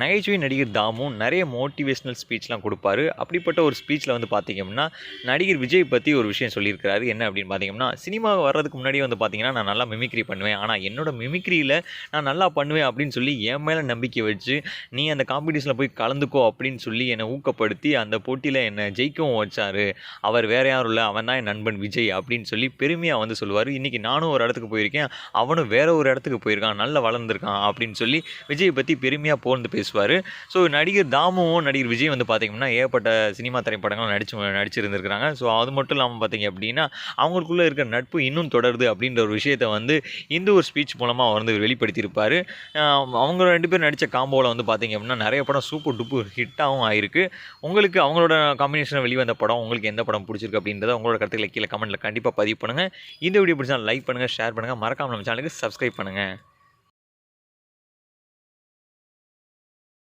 நகைச்சுவை நடிகர் தாமும் நிறைய மோட்டிவேஷ்னல் ஸ்பீச்லாம் கொடுப்பாரு. அப்படிப்பட்ட ஒரு ஸ்பீச்சில் வந்து பார்த்திங்கன்னா நடிகர் விஜய் பற்றி ஒரு விஷயம் சொல்லியிருக்கிறாரு. என்ன அப்படின்னு பார்த்தீங்கன்னா சினிமா வர்றதுக்கு முன்னாடி வந்து பார்த்தீங்கன்னா நான் நல்லா மிமிக்ரி பண்ணுவேன். ஆனால் என்னோட மிமிக்ரியில் நான் நல்லா பண்ணுவேன் அப்படின்னு சொல்லி என் மேலே நம்பிக்கை வச்சு நீ அந்த காம்படிஷனில் போய் கலந்துக்கோ அப்படின்னு சொல்லி என்னை ஊக்கப்படுத்தி அந்த போட்டியில் என்னை ஜெயிக்கவும் வச்சார். அவர் வேறு யாரும் இல்லை. அவன் தான் என் நண்பன் விஜய் அப்படின்னு சொல்லி பெருமையாக வந்து சொல்லுவார். இன்றைக்கி நானும் ஒரு இடத்துக்கு போயிருக்கேன். அவனும் வேற ஒரு இடத்துக்கு போயிருக்கான். நல்லா வளர்ந்துருக்கான் அப்படின்னு சொல்லி விஜய் பற்றி பெருமையாக போர்ந்து பேசுவார். ஸோ நடிகர் தாமுவும் நடிகர் விஜய் வந்து பார்த்திங்கன்னா ஏகப்பட்ட சினிமா திரைப்படங்கள் நடிச்சு நடிச்சிருந்துருக்காங்க ஸோ அது மட்டும் இல்லாமல் பார்த்தீங்க அப்படின்னா அவங்களுக்குள்ளே இருக்கிற நட்பு இன்னும் தொடருது அப்படின்ற ஒரு விஷயத்தை வந்து இந்த ஒரு ஸ்பீச் மூலமாக அவர் வந்து வெளிப்படுத்தியிருப்பார். அவங்க ரெண்டு பேரும் நடித்த காம்போவில் வந்து பார்த்தீங்க அப்படின்னா நிறைய படம் சூப்பர் டூப்பு ஹிட்டாகவும் ஆயிருக்கு. உங்களுக்கு அவங்களோட காம்பினேஷன் வெளிவந்த படம் உங்களுக்கு எந்த படம் பிடிச்சிருக்கு அப்படின்றத உங்களோட கருத்துக்களை கீழே கமெண்ட்டில் கண்டிப்பாக பதிவு பண்ணுங்கள் இந்த வீடியோ பிடிச்சா லைக் பண்ணுங்கள் ஷேர் பண்ணுங்கள் மறக்காமல் நம்ம சேனலுக்கு சப்ஸ்கிரைப் பண்ணுங்கள்